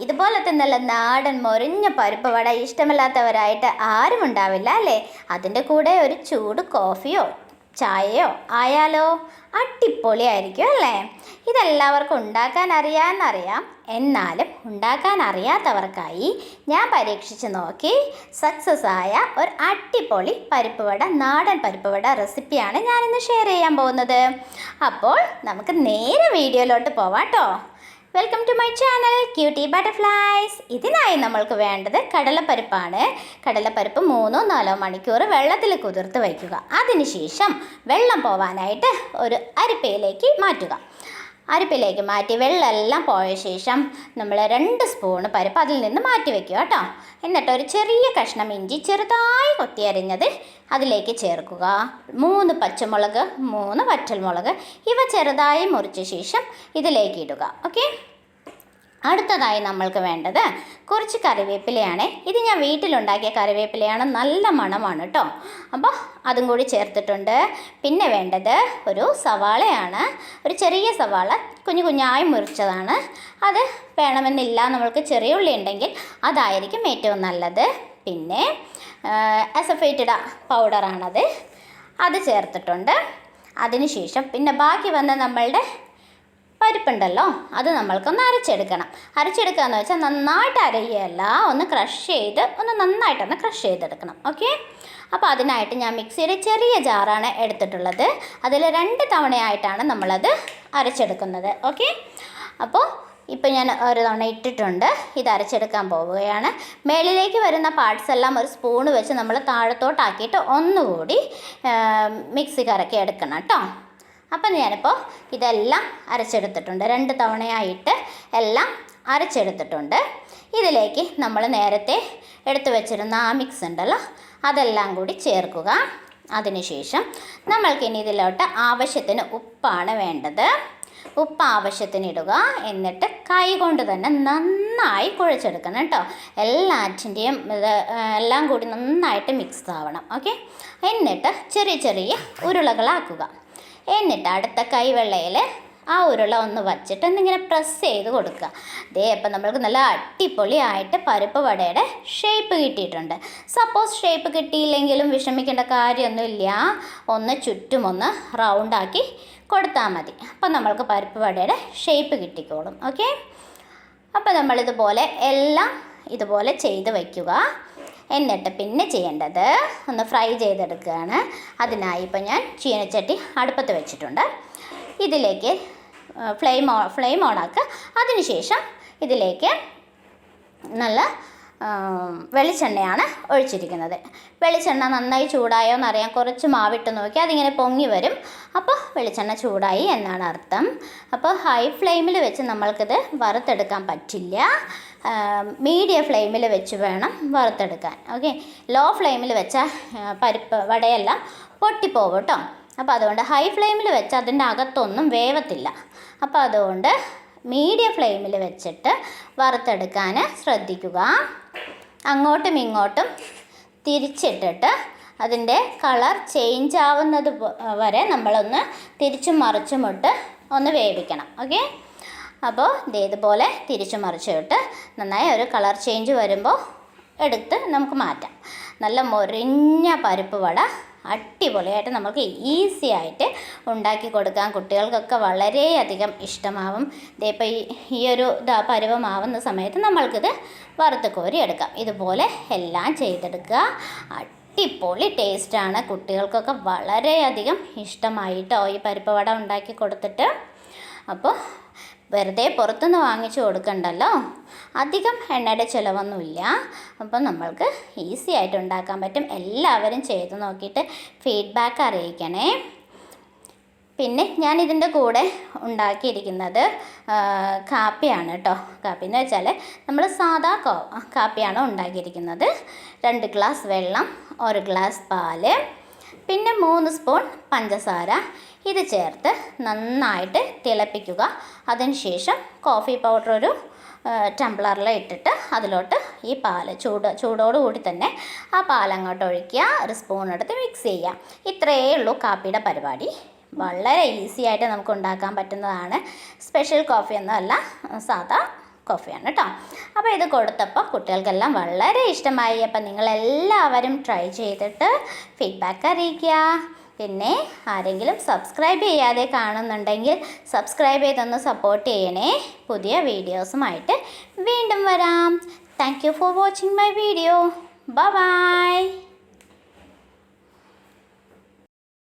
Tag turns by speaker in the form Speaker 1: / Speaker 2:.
Speaker 1: ഇതുപോലത്തെ നല്ല നാടൻ മൊരിഞ്ഞ പരിപ്പ് വട ഇഷ്ടമില്ലാത്തവരായിട്ട് ആരും ഉണ്ടാവില്ല അല്ലേ? അതിന്റെ കൂടെ ഒരു ചൂട് കോഫിയോ ചായയോ ആയാലോ? അടിപൊളിയായിരിക്കും അല്ലേ? ഇതെല്ലാവർക്കും ഉണ്ടാക്കാൻ അറിയാമെന്നറിയാം. എന്നാലും ഉണ്ടാക്കാൻ അറിയാത്തവർക്കായി ഞാൻ പരീക്ഷിച്ച് നോക്കി. സക്സസ് ആയ ഒരു അടിപൊളി പരിപ്പ് വട നാടൻ പരിപ്പ് വട റെസിപ്പിയാണ് ഞാനിന്ന് ഷെയർ ചെയ്യാൻ പോകുന്നത്. അപ്പോൾ നമുക്ക് നേരെ വീഡിയോയിലോട്ട് പോവാം കേട്ടോ. Welcome to my channel cutie butterflies ഇതിനായി നമ്മൾക്ക് വേണ്ടത് കടലപ്പരിപ്പാണ്. കടലപ്പരിപ്പ് മൂന്നോ നാലോ മണിക്കൂർ വെള്ളത്തിൽ കുതിർത്ത് വയ്ക്കുക. അതിനുശേഷം വെള്ളം പോവാനായിട്ട് ഒരു അരിപ്പയിലേക്ക് മാറ്റുക. അരിപ്പിലേക്ക് മാറ്റി വെള്ളമെല്ലാം പോയ ശേഷം നമ്മൾ രണ്ട് സ്പൂണ് പരിപ്പ് അതിൽ നിന്ന് മാറ്റി വെക്കുക കേട്ടോ. എന്നിട്ട് ഒരു ചെറിയ കഷ്ണം ഇഞ്ചി ചെറുതായി കൊത്തിയരിഞ്ഞത് അതിലേക്ക് ചേർക്കുക. മൂന്ന് പച്ചമുളക് മൂന്ന് വറ്റൽമുളക് ഇവ ചെറുതായി മുറിച്ച ശേഷം ഇതിലേക്ക് ഇടുക. ഓക്കെ അടുത്തതായി നമ്മൾക്ക് വേണ്ടത് കുറച്ച് കറിവേപ്പിലയാണ്. ഇത് ഞാൻ വീട്ടിലുണ്ടാക്കിയ കറിവേപ്പിലയാണ്. നല്ല മണമാണ് കേട്ടോ അപ്പോൾ അതും കൂടി ചേർത്തിട്ടുണ്ട്. പിന്നെ വേണ്ടത് ഒരു സവാളയാണ്. ഒരു ചെറിയ സവാള കുഞ്ഞു കുഞ്ഞായി മുറിച്ചതാണ്. അത് വേണമെന്നില്ല നമ്മൾക്ക് ചെറിയ ഉള്ളി ഉണ്ടെങ്കിൽ അതായിരിക്കും ഏറ്റവും നല്ലത്. പിന്നെ അസഫേറ്റഡ് പൗഡറാണത് അത് ചേർത്തിട്ടുണ്ട്. അതിനുശേഷം പിന്നെ ബാക്കി വന്ന നമ്മളുടെ പരിപ്പുണ്ടല്ലോ അത് നമ്മൾക്കൊന്ന് അരച്ചെടുക്കണം. അരച്ചെടുക്കുക എന്ന് വെച്ചാൽ നന്നായിട്ട് അരയല്ല ഒന്ന് ക്രഷ് ചെയ്ത് ഒന്ന് നന്നായിട്ടൊന്ന് ക്രഷ് ചെയ്തെടുക്കണം ഓക്കെ അപ്പോൾ അതിനായിട്ട് ഞാൻ മിക്സിയുടെ ചെറിയ ജാറാണ് എടുത്തിട്ടുള്ളത്. അതിൽ രണ്ട് തവണയായിട്ടാണ് നമ്മളത് അരച്ചെടുക്കുന്നത് ഓക്കെ അപ്പോൾ ഇപ്പോൾ ഞാൻ ഒരു തവണ ഇട്ടിട്ടുണ്ട് ഇത് അരച്ചെടുക്കാൻ പോവുകയാണ്. മേളിലേക്ക് വരുന്ന പാർട്സ് എല്ലാം ഒരു സ്പൂണ് വെച്ച് നമ്മൾ താഴത്തോട്ടാക്കിയിട്ട് ഒന്നുകൂടി മിക്സി കറക്കി എടുക്കണം കേട്ടോ അപ്പം ഞാനിപ്പോൾ ഇതെല്ലാം അരച്ചെടുത്തിട്ടുണ്ട്. രണ്ട് തവണയായിട്ട് എല്ലാം അരച്ചെടുത്തിട്ടുണ്ട്. ഇതിലേക്ക് നമ്മൾ നേരത്തെ എടുത്തു വെച്ചിരുന്ന ആ മിക്സ് ഉണ്ടല്ലോ അതെല്ലാം കൂടി ചേർക്കുക. അതിനുശേഷം നമ്മൾക്കിനി ഇതിലോട്ട് ആവശ്യത്തിന് ഉപ്പാണ് വേണ്ടത്. ഉപ്പ് ആവശ്യത്തിന് ഇടുക. എന്നിട്ട് കൈ കൊണ്ട് തന്നെ നന്നായി കുഴച്ചെടുക്കണം കേട്ടോ. എല്ലാറ്റിന്റെയും എല്ലാം കൂടി നന്നായിട്ട് മിക്സ് ആവണം. ഓക്കെ എന്നിട്ട് ചെറിയ ചെറിയ ഉരുളകളാക്കുക. എന്നിട്ട് അടുത്ത കൈവെള്ളയിൽ ആ ഉരുള ഒന്ന് വച്ചിട്ട് ഒന്നിങ്ങനെ പ്രസ് ചെയ്ത് കൊടുക്കുക. ദേ അപ്പം നമ്മൾക്ക് നല്ല അടിപൊളിയായിട്ട് പരിപ്പ് വടയുടെ ഷേപ്പ് കിട്ടിയിട്ടുണ്ട്. സപ്പോസ് ഷേപ്പ് കിട്ടിയില്ലെങ്കിലും വിഷമിക്കേണ്ട കാര്യമൊന്നുമില്ല. ഒന്ന് ചുറ്റുമൊന്ന് റൗണ്ടാക്കി കൊടുത്താൽ മതി. അപ്പം നമ്മൾക്ക് പരിപ്പ് വടയുടെ ഷേപ്പ് കിട്ടിക്കോളും. ഓക്കെ അപ്പം നമ്മളിതുപോലെ എല്ലാം ഇതുപോലെ ചെയ്ത് വയ്ക്കുക. എന്നിട്ട് പിന്നെ ചെയ്യേണ്ടത് ഒന്ന് ഫ്രൈ ചെയ്തെടുക്കുകയാണ്. അതിനായി ഇപ്പോൾ ഞാൻ ചീനച്ചട്ടി അടുപ്പത്ത് വെച്ചിട്ടുണ്ട്. ഇതിലേക്ക് ഫ്ലെയിം ഓ ഫ്ലെയിം ഓണാക്കുക അതിനുശേഷം ഇതിലേക്ക് നല്ല വെളിച്ചെണ്ണയാണ് ഒഴിച്ചിരിക്കുന്നത്. വെളിച്ചെണ്ണ നന്നായി ചൂടായോ എന്നറിയാൻ കുറച്ച് മാവിട്ട് നോക്കി അതിങ്ങനെ പൊങ്ങി വരും. അപ്പോൾ വെളിച്ചെണ്ണ ചൂടായി എന്നാണ് അർത്ഥം. അപ്പോൾ ഹൈ ഫ്ലെയിമിൽ വെച്ച് നമ്മൾക്കിത് വറുത്തെടുക്കാൻ പറ്റില്ല. മീഡിയം ഫ്ലെയിമിൽ വെച്ച് വേണം വറുത്തെടുക്കാൻ. ഓക്കെ ലോ ഫ്ലെയിമിൽ വെച്ച പരിപ്പ് വടയെല്ലാം പൊട്ടിപ്പോവും കേട്ടോ അപ്പോൾ അതുകൊണ്ട് ഹൈ ഫ്ലെയിമിൽ വെച്ച് അതിന്റെ അകത്തൊന്നും വേവത്തില്ല. അപ്പോൾ അതുകൊണ്ട് മീഡിയം ഫ്ലെയിമിൽ വെച്ചിട്ട് വറുത്തെടുക്കാൻ ശ്രദ്ധിക്കുക. അങ്ങോട്ടും ഇങ്ങോട്ടും തിരിച്ചിട്ടിട്ട് അതിന്റെ കളർ ചേഞ്ച് ആവുന്നത് വരെ നമ്മളൊന്ന് തിരിച്ചും മറിച്ചും ഇട്ട് ഒന്ന് വേവിക്കണം. ഓക്കെ? അപ്പോൾ ഇതേതുപോലെ തിരിച്ചു മറിച്ചിട്ട് നന്നായി ഒരു കളർ ചേഞ്ച് വരുമ്പോൾ എടുത്ത് നമുക്ക് മാറ്റാം. നല്ല മൊരിഞ്ഞ പരിപ്പ് വട അടിപൊളിയായിട്ട് നമുക്ക് ഈസി ആയിട്ട് ഉണ്ടാക്കി കൊടുക്കാൻ കുട്ടികൾക്കൊക്കെ വളരെയധികം ഇഷ്ടമാവും. ഇതിപ്പോൾ ഈ ഈ ഒരു ഇതാ പരുവമാവുന്ന സമയത്ത് നമ്മൾക്കിത് വറുത്ത് കോരി എടുക്കാം. ഇതുപോലെ എല്ലാം ചെയ്തെടുക്കുക. അടിപൊളി ടേസ്റ്റാണ് കുട്ടികൾക്കൊക്കെ വളരെയധികം ഇഷ്ടമായിട്ടോ ഈ പരിപ്പ് വട ഉണ്ടാക്കി കൊടുത്തിട്ട്. അപ്പോൾ വെറുതെ പുറത്തുനിന്ന് വാങ്ങിച്ചു കൊടുക്കണ്ടല്ലോ? അധികം എണ്ണയുടെ ചിലവൊന്നുമില്ല. അപ്പം നമ്മൾക്ക് ഈസി ആയിട്ട് ഉണ്ടാക്കാൻ പറ്റും. എല്ലാവരും ചെയ്ത് നോക്കിയിട്ട് ഫീഡ്ബാക്ക് അറിയിക്കണേ. പിന്നെ ഞാൻ ഇതിന്റെ കൂടെ ഉണ്ടാക്കിയിരിക്കുന്നത് കാപ്പിയാണ് കേട്ടോ കാപ്പി എന്ന് വെച്ചാൽ നമ്മൾ സാദാ കാപ്പിയാണ് ഉണ്ടാക്കിയിരിക്കുന്നത്. രണ്ട് ഗ്ലാസ് വെള്ളം ഒരു ഗ്ലാസ് പാൽ പിന്നെ മൂന്ന് സ്പൂൺ പഞ്ചസാര. ഇത് ചേർത്ത് നന്നായിട്ട് തിളപ്പിക്കുക. അതിനുശേഷം കോഫി പൗഡർ ഒരു ടംബ്ലറിൽ ഇട്ടിട്ട് അതിലോട്ട് ഈ പാൽ ചൂട് ചൂടോടുകൂടി തന്നെ ആ പാലങ്ങോട്ട് ഒഴിക്കുക. ഒരു സ്പൂൺ എടുത്ത് മിക്സ് ചെയ്യുക. ഇത്രയേ ഉള്ളൂ കാപ്പിയുടെ പരിപാടി. വളരെ ഈസി ആയിട്ട് നമുക്ക് ഉണ്ടാക്കാൻ പറ്റുന്നതാണ്. സ്പെഷ്യൽ കോഫി ഒന്നുമല്ല സാധാ കോഫിയാണ് കേട്ടോ അപ്പോൾ ഇത് കൊടുത്തപ്പോൾ കുട്ടികൾക്കെല്ലാം വളരെ ഇഷ്ടമായി. അപ്പം നിങ്ങളെല്ലാവരും ട്രൈ ചെയ്തിട്ട് ഫീഡ്ബാക്ക് അറിയിക്കുക. പിന്നെ ആരെങ്കിലും സബ്സ്ക്രൈബ് ചെയ്യാതെ കാണുന്നുണ്ടെങ്കിൽ സബ്സ്ക്രൈബ് ചെയ്തൊന്ന് സപ്പോർട്ട് ചെയ്യണേ. പുതിയ വീഡിയോസുമായിട്ട് വീണ്ടും വരാം. Thank you for watching my video bye